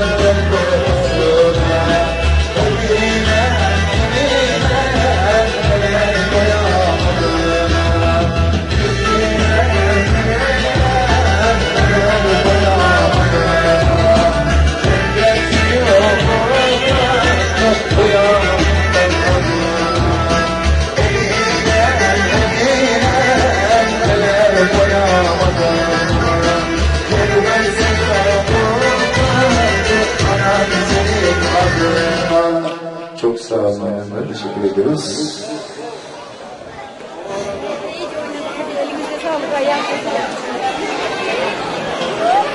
love. Sağ. Teşekkür ediyoruz. Elinize sağlık. Ayağınıza sağlık.